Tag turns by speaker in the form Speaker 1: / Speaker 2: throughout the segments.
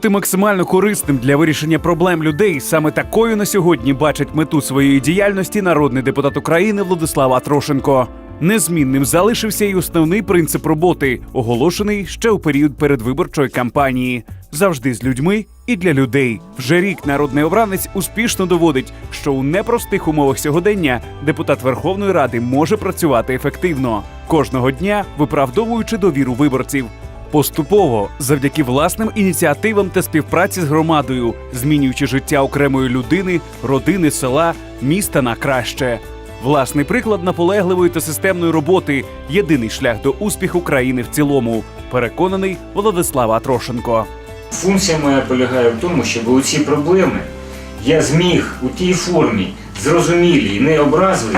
Speaker 1: бути максимально корисним для вирішення проблем людей. Саме такою на сьогодні бачить мету своєї діяльності народний депутат України Владислав Атрошенко. Незмінним залишився й основний принцип роботи, оголошений ще у період передвиборчої кампанії. Завжди з людьми і для людей. Вже рік народний обранець успішно доводить, що у непростих умовах сьогодення депутат Верховної Ради може працювати ефективно кожного дня, виправдовуючи довіру виборців. Поступово, завдяки власним ініціативам та співпраці з громадою, змінюючи життя окремої людини, родини, села, міста на краще. Власний приклад наполегливої та системної роботи єдиний шлях до успіху країни в цілому. Переконаний Владислав Атрошенко.
Speaker 2: Функція моя полягає в тому, щоб ці проблеми я зміг у тій формі зрозумілій, необразливій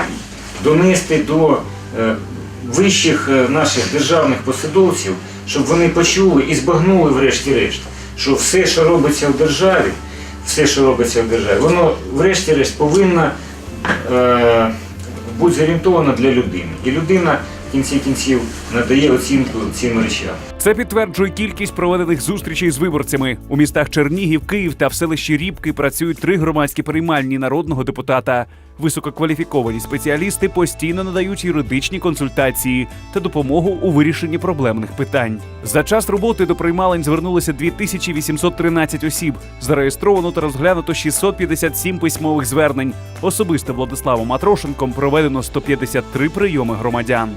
Speaker 2: донести до е, вищих е, наших державних посадовців, щоб вони почули і збагнули врешті-решт, що все, що робиться в державі, все, що робиться в державі, воно врешті-решт повинно е, бути зорієнтовано для людини. І людина в кінці кінців надає оцінку цим речам.
Speaker 1: Це підтверджує кількість проведених зустрічей з виборцями. У містах Чернігів, Київ та в селищі Рібки працюють три громадські приймальні народного депутата. Висококваліфіковані спеціалісти постійно надають юридичні консультації та допомогу у вирішенні проблемних питань. За час роботи до приймалень звернулося 2813 осіб. Зареєстровано та розглянуто 657 письмових звернень. Особисто Владиславом Атрошенком проведено 153 прийоми громадян.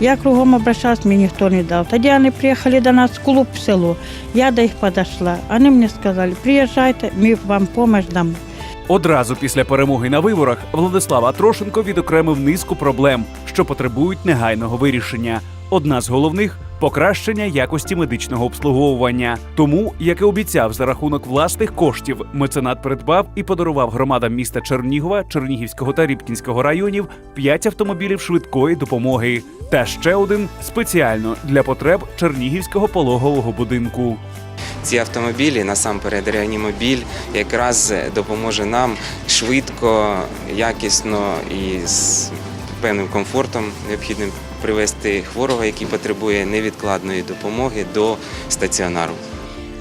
Speaker 3: Я кругом обращалась, мне никто не дал. Тогда они приехали до нас в клуб в село. Я до их подошла. Они мне сказали, приезжайте, мы вам помощь дам.
Speaker 1: Одразу після перемоги на виборах Владислав Атрошенко відокремив низку проблем, що потребують негайного вирішення. Одна з головних покращення якості медичного обслуговування. Тому, як і обіцяв, за рахунок власних коштів меценат придбав і подарував громадам міста Чернігова, Чернігівського та Рібкінського районів п'ять автомобілів швидкої допомоги та ще один спеціально для потреб Чернігівського пологового будинку.
Speaker 4: Ці автомобілі, насамперед реанімобіль, якраз допоможе нам швидко, якісно і з певним комфортом необхідним привести хворого, який потребує невідкладної допомоги до стаціонару.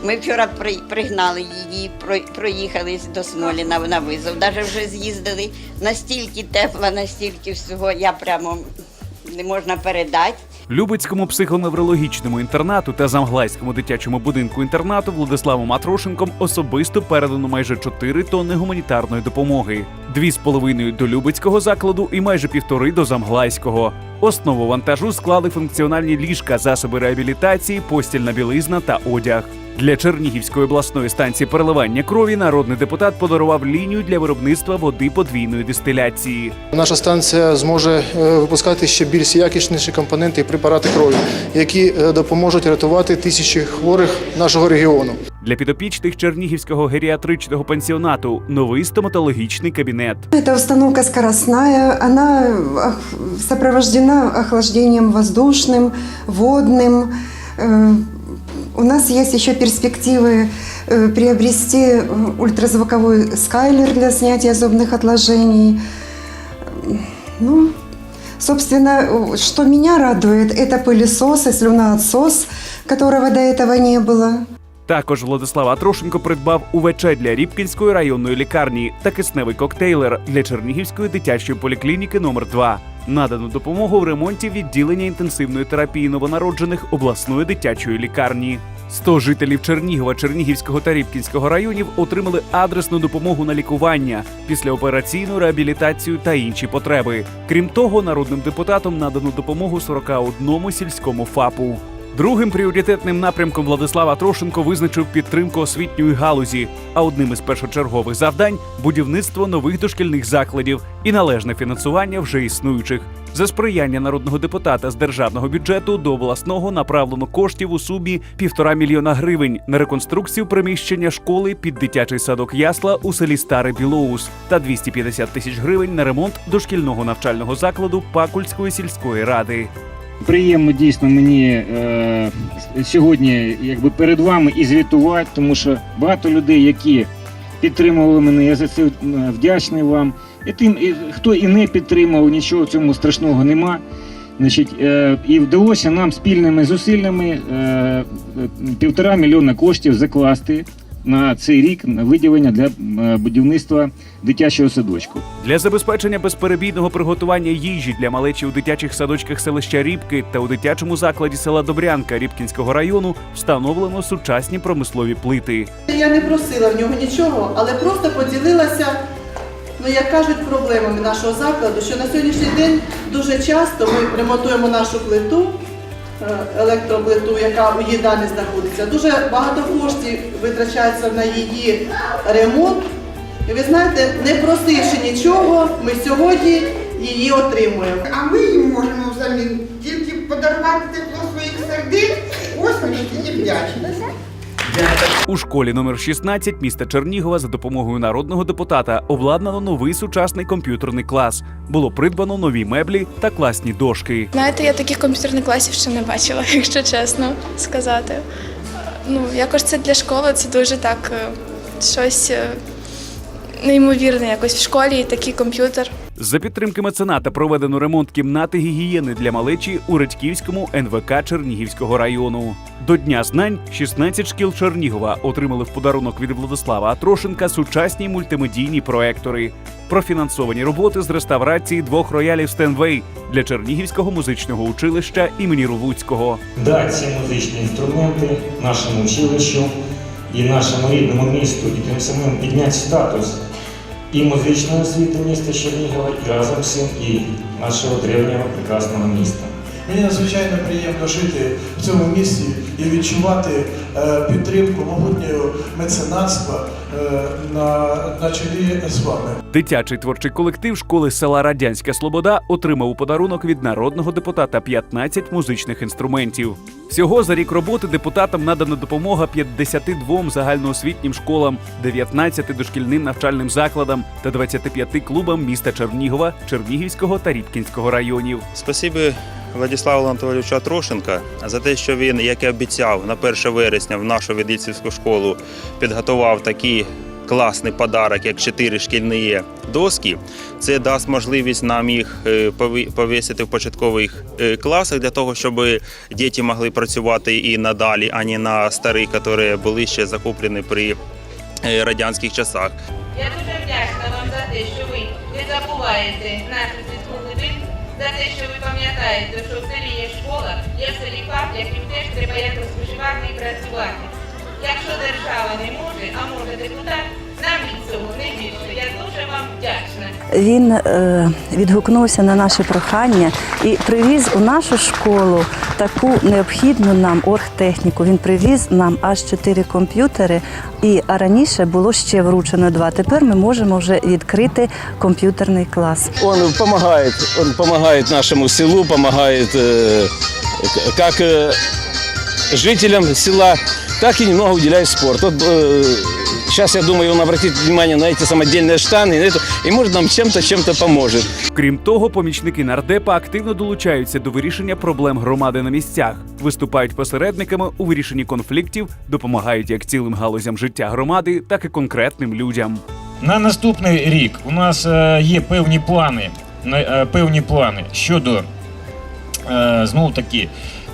Speaker 5: Ми вчора при- пригнали її, про- проїхали до Смоліна на визов. Навіть вже з'їздили настільки тепло, настільки всього, я прямо не можна передати.
Speaker 1: Любецькому психоневрологічному інтернату та Замглайському дитячому будинку інтернату Владиславом Атрошенком особисто передано майже 4 тонни гуманітарної допомоги, дві з половиною до Любецького закладу і майже півтори до Замглайського. Основу вантажу склали функціональні ліжка, засоби реабілітації, постільна білизна та одяг. Для Чернігівської обласної станції переливання крові народний депутат подарував лінію для виробництва води подвійної дистиляції.
Speaker 6: Наша станція зможе е, випускати ще більш якісніші компоненти і препарати крові, які е, допоможуть рятувати тисячі хворих нашого регіону.
Speaker 1: Для підопічних Чернігівського геріатричного пансіонату новий стоматологічний кабінет.
Speaker 7: Эта установка скоростная, она ох- сопровождена охлаждением воздушным, водным. Э, У нас есть еще перспективы э, приобрести э, ультразвуковой скайлер для снятия зубных отложений. Э, Ну, собственно, э, что меня радует, это пылесос и слюноотсос, которого до этого не было.
Speaker 1: Також Владислав Атрошенко придбав УВЧ для Рібкінської районної лікарні та кисневий коктейлер для Чернігівської дитячої поліклініки номер 2 Надану допомогу в ремонті відділення інтенсивної терапії новонароджених обласної дитячої лікарні. 100 жителів Чернігова, Чернігівського та Рібкінського районів отримали адресну допомогу на лікування, післяопераційну реабілітацію та інші потреби. Крім того, народним депутатам надано допомогу 41 сільському ФАПу. Другим пріоритетним напрямком Владислава Трошенко визначив підтримку освітньої галузі, а одним із першочергових завдань будівництво нових дошкільних закладів і належне фінансування вже існуючих. За сприяння народного депутата з державного бюджету до обласного направлено коштів у сумі півтора мільйона гривень на реконструкцію приміщення школи під дитячий садок Ясла у селі Старий Білоус та 250 тисяч гривень на ремонт дошкільного навчального закладу Пакульської сільської ради.
Speaker 2: Приємно дійсно мені е, сьогодні якби перед вами і звітувати, тому що багато людей, які підтримували мене, я за це е, вдячний вам. І тим, і, хто і не підтримав, нічого в цьому страшного нема. Значить, е, і вдалося нам спільними зусиллями е, е, півтора мільйона коштів закласти на цей рік виділення для е, будівництва дитячого садочку.
Speaker 1: Для забезпечення безперебійного приготування їжі для малечі у дитячих садочках селища Рібки та у дитячому закладі села Добрянка Рібкінського району встановлено сучасні промислові плити.
Speaker 8: Я не просила в нього нічого, але просто поділилася, ну як кажуть, проблемами нашого закладу, що на сьогоднішній день дуже часто ми ремонтуємо нашу плиту, електроплиту, яка у їдальні знаходиться. Дуже багато коштів витрачається на її ремонт. І ви знаєте, не просивши нічого, ми сьогодні її отримуємо.
Speaker 9: А ми їм можемо взамін тільки подарувати тепло своїх сердець. Ось ми такі вдячні.
Speaker 1: У школі номер 16 міста Чернігова за допомогою народного депутата обладнано новий сучасний комп'ютерний клас. Було придбано нові меблі та класні дошки.
Speaker 10: Знаєте, я таких комп'ютерних класів ще не бачила, якщо чесно сказати. Ну, якось це для школи це дуже так е, щось е, неймовірне якось в школі і такий комп'ютер.
Speaker 1: За підтримки мецената проведено ремонт кімнати гігієни для малечі у Редьківському НВК Чернігівського району. До Дня знань 16 шкіл Чернігова отримали в подарунок від Владислава Атрошенка сучасні мультимедійні проектори. Профінансовані роботи з реставрації двох роялів Стенвей для Чернігівського музичного училища імені Рулуцького.
Speaker 2: дати ці музичні інструменти нашому училищу і нашому рідному місту, і тим самим підняти статус і музичної освіти міста Чернігова, і разом цим і нашого древнього прекрасного міста.
Speaker 11: Мені надзвичайно приємно жити в цьому місті і відчувати е, підтримку могутнього меценатства е, на, на чолі з вами.
Speaker 1: Дитячий творчий колектив школи села Радянська Слобода отримав у подарунок від народного депутата 15 музичних інструментів. Всього за рік роботи депутатам надана допомога 52 загальноосвітнім школам, 19 дошкільним навчальним закладам та 25 клубам міста Чернігова, Чернігівського та Рібкінського районів.
Speaker 12: Спасибі Владиславу Анатолійовичу Атрошенка за те, що він, як і обіцяв, на 1 вересня в нашу віддільцівську школу підготував такий класний подарок, як чотири шкільні доски. Це дасть можливість нам їх е, повісити в початкових е, класах для того, щоб діти могли працювати і надалі, а не на старих, які були ще закуплені при е, радянських часах.
Speaker 13: Я дуже вдячна вам за те, що ви не забуваєте людину, за те, що ви пам'ятаєте, що в селі є школа, є в селі парк, яким теж треба якось виживати і працювати. Якщо держава не може, а може депутат,
Speaker 14: Він е, відгукнувся на наше прохання і привіз у нашу школу таку необхідну нам оргтехніку. Він привіз нам аж чотири комп'ютери, і а раніше було ще вручено два. Тепер ми можемо вже відкрити комп'ютерний клас.
Speaker 15: Он помогает, он помогает нашему селу, помогает э, к- как э, жителям села, так и немного уделяет спорт. Вот, э, сейчас, я думаю, он обратит внимание на эти самодельные штаны, на это, и может нам чем-то, чем-то поможет.
Speaker 1: Крім того, помічники нардепа активно долучаються до вирішення проблем громади на місцях, виступають посередниками у вирішенні конфліктів, допомагають як цілим галузям життя громади, так і конкретним людям.
Speaker 2: На наступний рік у нас е, є певні плани, на- е, певні плани щодо е, знову таки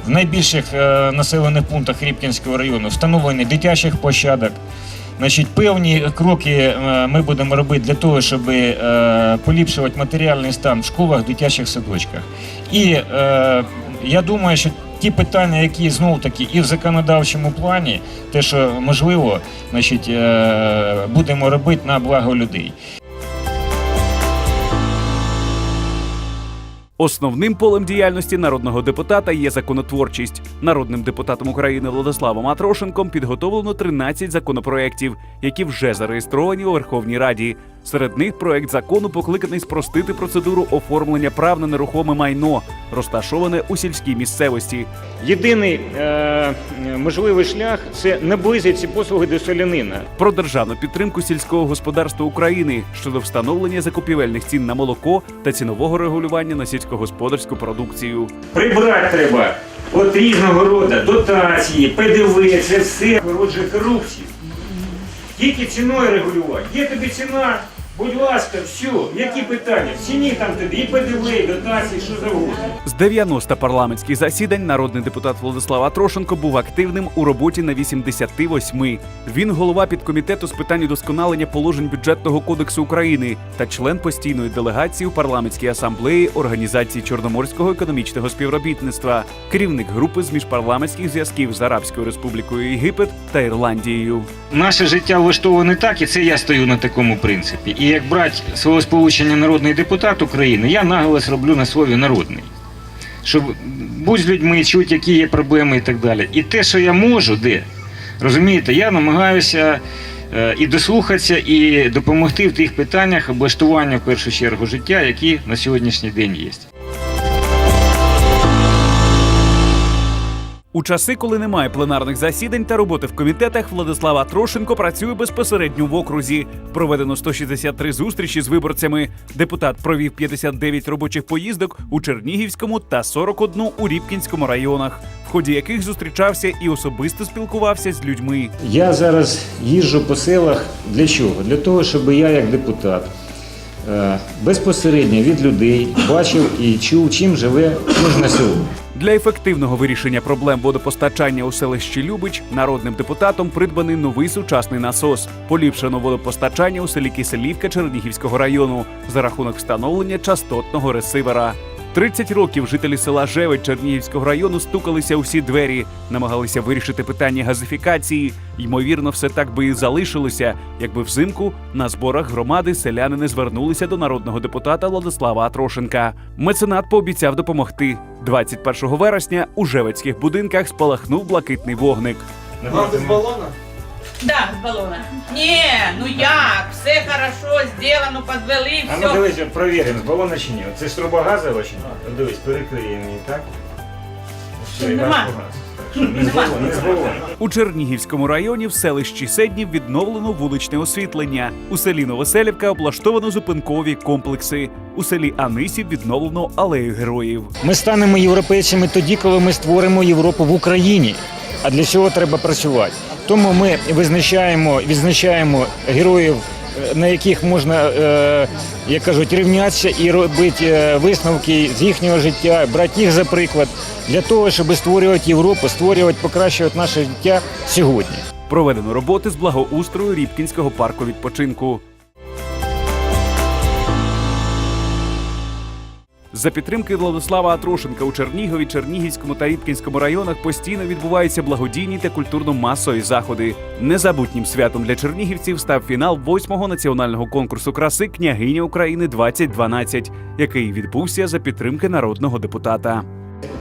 Speaker 2: в найбільших е, населених пунктах Рібкінського району встановлення дитячих площадок. Значить, певні кроки е, ми будемо робити для того, щоб е, поліпшувати матеріальний стан в школах, дитячих садочках. І е, я думаю, що ті питання, які знову таки і в законодавчому плані, те, що можливо, значить, будемо робити на благо людей.
Speaker 1: Основним полем діяльності народного депутата є законотворчість. Народним депутатом України Владиславом Атрошенком підготовлено 13 законопроєктів, які вже зареєстровані у Верховній Раді. Серед них проект закону покликаний спростити процедуру оформлення прав на нерухоме майно, розташоване у сільській місцевості.
Speaker 2: Єдиний е, можливий шлях це наблизити ці послуги до селянина.
Speaker 1: Про державну підтримку сільського господарства України щодо встановлення закупівельних цін на молоко та цінового регулювання на сільськогосподарську продукцію.
Speaker 2: Прибрати треба от різного роду дотації, ПДВ, це все породжує корупцію. Тільки ціною регулювати. Є тобі ціна, Будь ласка, все, які питання? В ціні там тобі і ПДВ, і дотації, що завгодно.
Speaker 1: З 90 парламентських засідань народний депутат Владислав Атрошенко був активним у роботі на 88. Він голова підкомітету з питань удосконалення положень бюджетного кодексу України та член постійної делегації у парламентській асамблеї Організації Чорноморського економічного співробітництва, керівник групи з міжпарламентських зв'язків з Арабською Республікою Єгипет та Ірландією.
Speaker 2: Наше життя влаштоване так, і це я стою на такому принципі. Як брати словосполучення народний депутат України, я наголос роблю на слові народний. Щоб будь з людьми, чути, які є проблеми і так далі. І те, що я можу, де, розумієте, я намагаюся е, і дослухатися, і допомогти в тих питаннях облаштування в першу чергу життя, які на сьогоднішній день є.
Speaker 1: У часи, коли немає пленарних засідань та роботи в комітетах, Владислава Трошенко працює безпосередньо в окрузі. Проведено 163 зустрічі з виборцями. Депутат провів 59 робочих поїздок у Чернігівському та 41 у Рібкінському районах, в ході яких зустрічався і особисто спілкувався з людьми.
Speaker 2: Я зараз їжджу по селах для чого? Для того, щоб я, як депутат, е, безпосередньо від людей бачив і чув, чим живе кожне село.
Speaker 1: Для ефективного вирішення проблем водопостачання у селищі Любич народним депутатом придбаний новий сучасний насос. Поліпшено водопостачання у селі Киселівка Чернігівського району за рахунок встановлення частотного ресивера. 30 років жителі села Жевець Чернігівського району стукалися у всі двері, намагалися вирішити питання газифікації. Ймовірно, все так би і залишилося, якби взимку на зборах громади селяни не звернулися до народного депутата Владислава Атрошенка. Меценат пообіцяв допомогти. 21 вересня у Жевецьких будинках спалахнув блакитний вогник.
Speaker 11: Правда, з балона?
Speaker 13: Да, з балона. Ні, ну як? Все хорошо, зроблено, все.
Speaker 2: А ну дивись, провіримо, з балона чи ні. Це ж труба газова чи ні? Ну, Дивись, перекриємо її, так? Все, і газ погас.
Speaker 1: У Чернігівському районі в селищі Седнів відновлено вуличне освітлення. У селі Новоселівка облаштовано зупинкові комплекси. У селі Анисів відновлено алею героїв.
Speaker 2: Ми станемо європейцями тоді, коли ми створимо Європу в Україні. А для цього треба працювати. Тому ми визначаємо, відзначаємо героїв, на яких можна, е, як кажуть, рівнятися і робити е, висновки з їхнього життя, брати їх за приклад для того, щоб створювати Європу, створювати, покращувати наше життя сьогодні.
Speaker 1: Проведено роботи з благоустрою Рібкінського парку відпочинку. За підтримки Владислава Атрошенка у Чернігові, Чернігівському та Рібкінському районах постійно відбуваються благодійні та культурно-масові заходи. Незабутнім святом для чернігівців став фінал восьмого національного конкурсу краси Княгиня України 2012, який відбувся за підтримки народного депутата.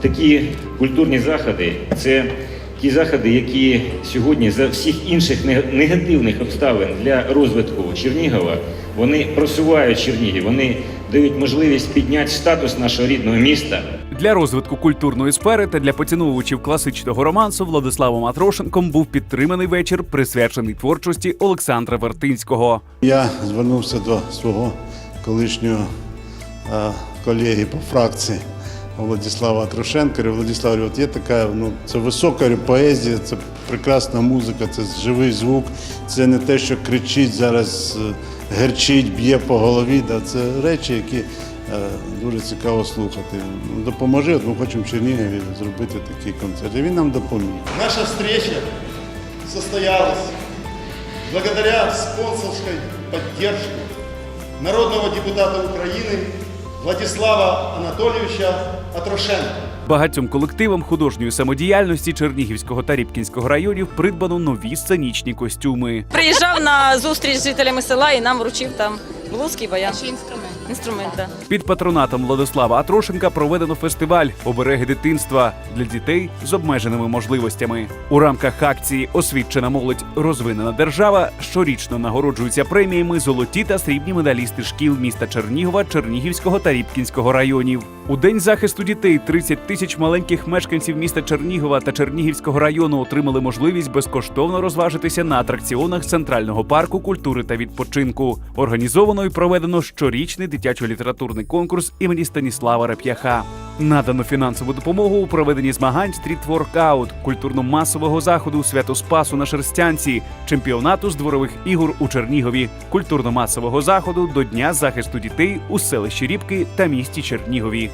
Speaker 2: Такі культурні заходи це ті заходи, які сьогодні за всіх інших негативних обставин для розвитку Чернігова вони просувають Чернігів, вони дають можливість підняти статус нашого рідного міста.
Speaker 1: Для розвитку культурної сфери та для поціновувачів класичного романсу Владиславом Атрошенком був підтриманий вечір, присвячений творчості Олександра Вертинського.
Speaker 16: Я звернувся до свого колишнього колеги по фракції Владислава Трошенка. Владислав, от є така, ну, це висока поезія, це прекрасна музика, це живий звук, це не те, що кричить зараз, е, герчить, б'є по голові. Да, це речі, які е, дуже цікаво слухати. Ну, допоможи, от ми хочемо в Чернігові зробити такий концерт. І він нам допоміг.
Speaker 17: Наша встреча состоялась благодаря спонсорской поддержке народного депутата Украины Владислава Анатольевича Атрошенко.
Speaker 1: Багатьом колективам художньої самодіяльності Чернігівського та Рібкінського районів придбано нові сценічні костюми.
Speaker 18: Приїжджав на зустріч з жителями села і нам вручив там блузки, баян. Ще інструмент. Інструмент, так.
Speaker 1: Під патронатом Владислава Атрошенка проведено фестиваль Обереги дитинства для дітей з обмеженими можливостями. У рамках акції Освічена молодь розвинена держава щорічно нагороджуються преміями золоті та срібні медалісти шкіл міста Чернігова, Чернігівського та Рібкінського районів. У день захисту дітей 30 тисяч маленьких мешканців міста Чернігова та Чернігівського району отримали можливість безкоштовно розважитися на атракціонах центрального парку культури та відпочинку. Організовано і проведено щорічний дитячо-літературний конкурс імені Станіслава Реп'яха. Надано фінансову допомогу у проведенні змагань стріт-воркаут, культурно-масового заходу Свято Спасу на Шерстянці, чемпіонату з дворових ігор у Чернігові, культурно-масового заходу до Дня захисту дітей у селищі Рібки та місті Чернігові.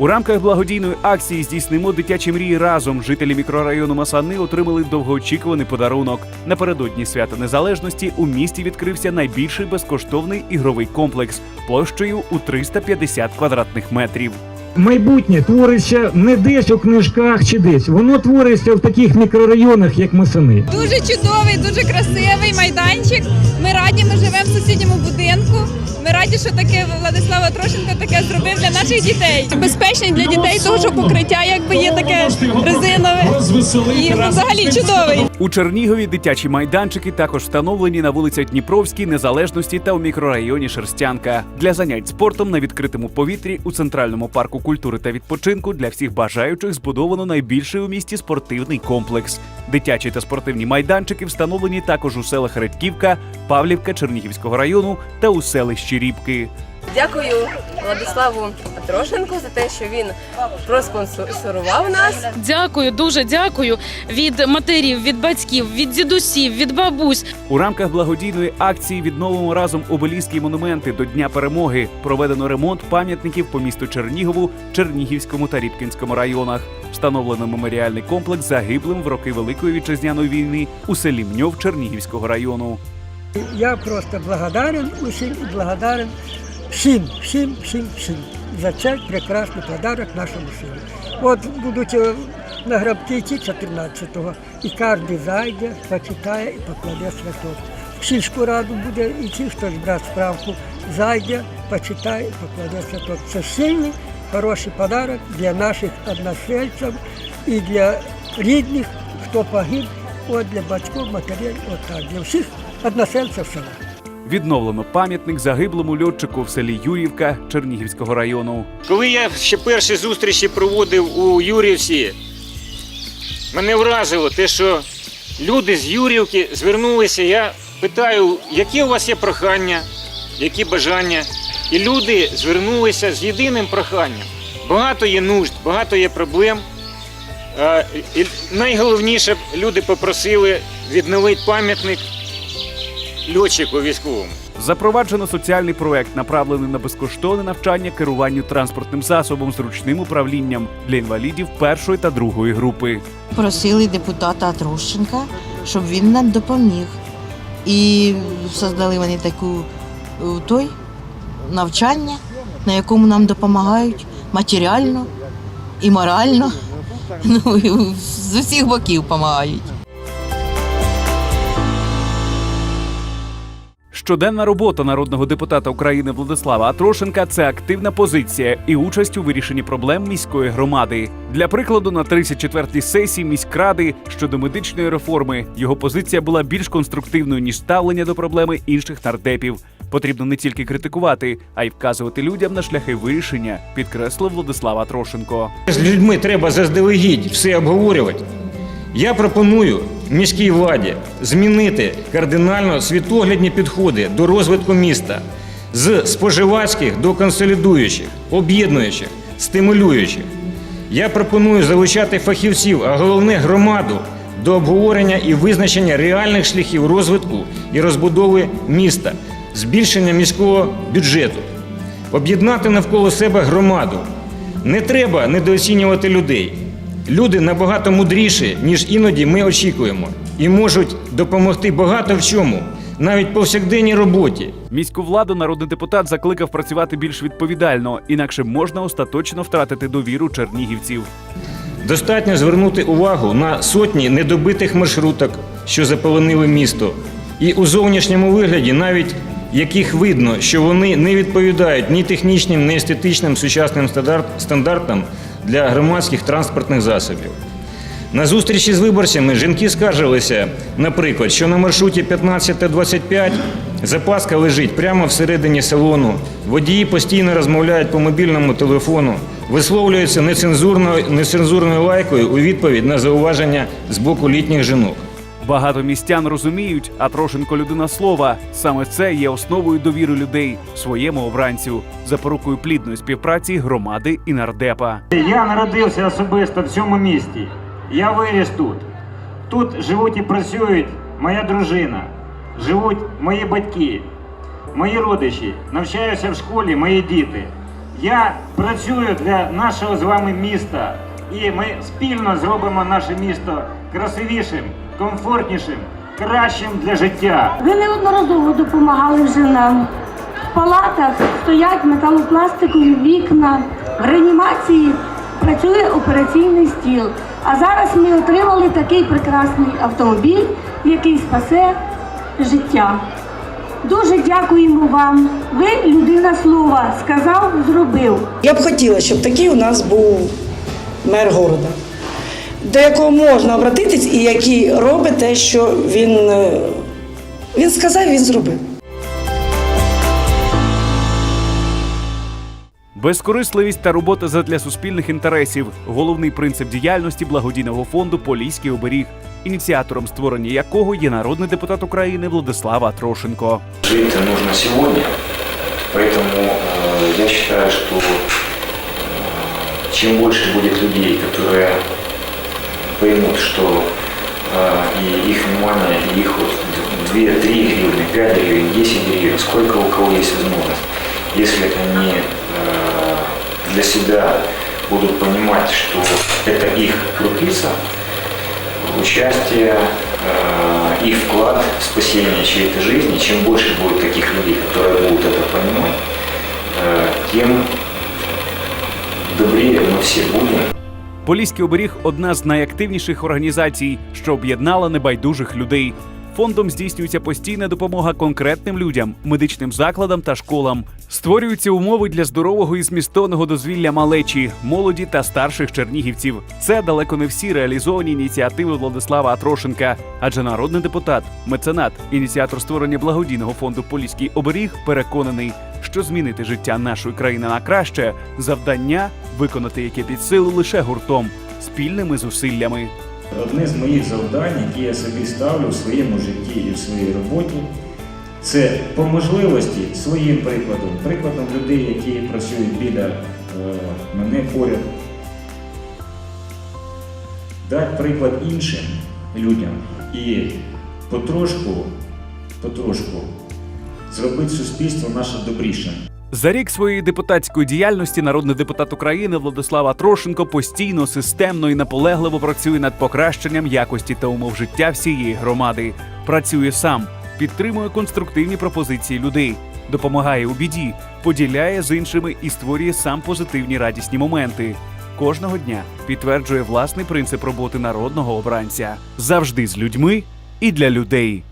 Speaker 1: У рамках благодійної акції здійснимо дитячі мрії разом. Жителі мікрорайону Масани отримали довгоочікуваний подарунок. Напередодні свята незалежності у місті відкрився найбільший безкоштовний ігровий комплекс площею у 350 квадратних метрів.
Speaker 19: Майбутнє твориться не десь у книжках чи десь. Воно твориться в таких мікрорайонах, як Масани.
Speaker 20: Дуже чудовий, дуже красивий майданчик. Ми раді, ми живемо в сусідньому будинку. Ми раді, що таке Владислава Трошенко таке зробив для наших дітей. Безпечний для дітей, тому що покриття якби є таке резинове. І ну, взагалі чудовий.
Speaker 1: У Чернігові дитячі майданчики також встановлені на вулицях Дніпровській, Незалежності та у мікрорайоні Шерстянка для занять спортом на відкритому повітрі у центральному парку культури та відпочинку для всіх бажаючих збудовано найбільший у місті спортивний комплекс. Дитячі та спортивні майданчики встановлені також у селах Редьківка, Павлівка Чернігівського району та у селищі Рібки.
Speaker 21: Дякую Владиславу Трошенку за те, що він проспонсорував нас.
Speaker 22: Дякую, дуже дякую від матерів, від батьків, від дідусів, від бабусь.
Speaker 1: У рамках благодійної акції відновимо разом обелізки монументи до Дня перемоги. Проведено ремонт пам'ятників по місту Чернігову, Чернігівському та Рібкінському районах. Встановлено меморіальний комплекс загиблим в роки Великої вітчизняної війни у селі Мньов Чернігівського району.
Speaker 23: Я просто благодарен усім і благодарен всім, всім, всім, всім за цей прекрасний подарок нашому сину. От будуть е, на гробки йти 14-го, і кожен зайде, почитає і покладе святок. В сільську раду буде йти, хтось брати справку, зайде, почитає і покладе святок. Це сильний, хороший подарок для наших односельців і для рідних, хто погиб, от для батьків, матерей, от так, для всіх односельців села.
Speaker 1: Відновлено пам'ятник загиблому льотчику в селі Юрівка Чернігівського району.
Speaker 2: Коли я ще перші зустрічі проводив у Юрівці, мене вразило те, що люди з Юрівки звернулися. Я питаю, які у вас є прохання, які бажання. І люди звернулися з єдиним проханням. Багато є нужд, багато є проблем. І найголовніше, люди попросили відновити пам'ятник льотчику військовому.
Speaker 1: Запроваджено соціальний проект, направлений на безкоштовне навчання керуванню транспортним засобом з ручним управлінням для інвалідів першої та другої групи.
Speaker 24: Просили депутата Трощенка, щоб він нам допоміг. І создали вони таку е, той навчання, на якому нам допомагають матеріально і морально. Ну, з усіх боків допомагають.
Speaker 1: Щоденна робота народного депутата України Владислава Атрошенка це активна позиція і участь у вирішенні проблем міської громади. Для прикладу, на 34-й сесії міськради щодо медичної реформи його позиція була більш конструктивною ніж ставлення до проблеми інших нардепів. Потрібно не тільки критикувати, а й вказувати людям на шляхи вирішення, підкреслив Владислав Атрошенко.
Speaker 2: З людьми треба заздалегідь все обговорювати. Я пропоную міській владі змінити кардинально світоглядні підходи до розвитку міста з споживацьких до консолідуючих, об'єднуючих, стимулюючих. Я пропоную залучати фахівців, а головне громаду до обговорення і визначення реальних шляхів розвитку і розбудови міста, збільшення міського бюджету, об'єднати навколо себе громаду. Не треба недооцінювати людей. Люди набагато мудріші, ніж іноді ми очікуємо, і можуть допомогти багато в чому, навіть повсякденній роботі.
Speaker 1: Міську владу народний депутат закликав працювати більш відповідально, інакше можна остаточно втратити довіру чернігівців.
Speaker 2: Достатньо звернути увагу на сотні недобитих маршруток, що заполонили місто, і у зовнішньому вигляді навіть яких видно, що вони не відповідають ні технічним, ні естетичним сучасним стандарт- стандартам для громадських транспортних засобів. На зустрічі з виборцями жінки скаржилися, наприклад, що на маршруті 15 та 25 запаска лежить прямо всередині салону, водії постійно розмовляють по мобільному телефону, висловлюються нецензурною, нецензурною лайкою у відповідь на зауваження з боку літніх жінок.
Speaker 1: Багато містян розуміють, а Трошенко людина слова. Саме це є основою довіри людей своєму обранцю, запорукою плідної співпраці громади і нардепа.
Speaker 2: Я народився особисто в цьому місті. Я виріс тут. Тут живуть і працюють моя дружина, живуть мої батьки, мої родичі, навчаються в школі мої діти. Я працюю для нашого з вами міста, і ми спільно зробимо наше місто красивішим, комфортнішим, кращим для життя.
Speaker 25: Ви неодноразово допомагали вже нам. В палатах стоять металопластикові вікна, в реанімації працює операційний стіл. А зараз ми отримали такий прекрасний автомобіль, який спасе життя. Дуже дякуємо вам. Ви людина слова, сказав, зробив.
Speaker 26: Я б хотіла, щоб такий у нас був мер города, до якого можна обратитись і який робить те, що він, е, він сказав, він зробив.
Speaker 1: Безкорисливість та робота задля суспільних інтересів головний принцип діяльності благодійного фонду Поліський оберіг, ініціатором створення якого є народний депутат України Владислава Трошенко.
Speaker 2: Жить нужно сегодня, поэтому э, я считаю, что э, чем больше будет людей, которые поймут, что э, их внимание, их вот 2-3 гривны, 5 гривен, 10 гривен, сколько у кого есть возможность, если они э, для себя будут понимать, что это их крупица, участие, э, их вклад в спасение чьей-то жизни, чем больше будет таких людей, которые будут это понимать, э, тем добрее мы все будем.
Speaker 1: Поліський оберіг одна з найактивніших організацій, що об'єднала небайдужих людей. Фондом здійснюється постійна допомога конкретним людям, медичним закладам та школам. Створюються умови для здорового і змістовного дозвілля малечі, молоді та старших чернігівців. Це далеко не всі реалізовані ініціативи Владислава Атрошенка, адже народний депутат, меценат, ініціатор створення благодійного фонду Поліський оберіг переконаний, що змінити життя нашої країни на краще завдання виконати яке під силу лише гуртом, спільними зусиллями.
Speaker 2: Одне з моїх завдань, які я собі ставлю в своєму житті і в своїй роботі, це по можливості своїм прикладом, прикладом людей, які працюють біля е, мене поряд, дати приклад іншим людям і потрошку, потрошку зробити суспільство наше добрішим.
Speaker 1: За рік своєї депутатської діяльності народний депутат України Владислав Трошенко постійно, системно і наполегливо працює над покращенням якості та умов життя всієї громади. Працює сам, підтримує конструктивні пропозиції людей, допомагає у біді, поділяє з іншими і створює сам позитивні радісні моменти. Кожного дня підтверджує власний принцип роботи народного обранця завжди з людьми і для людей.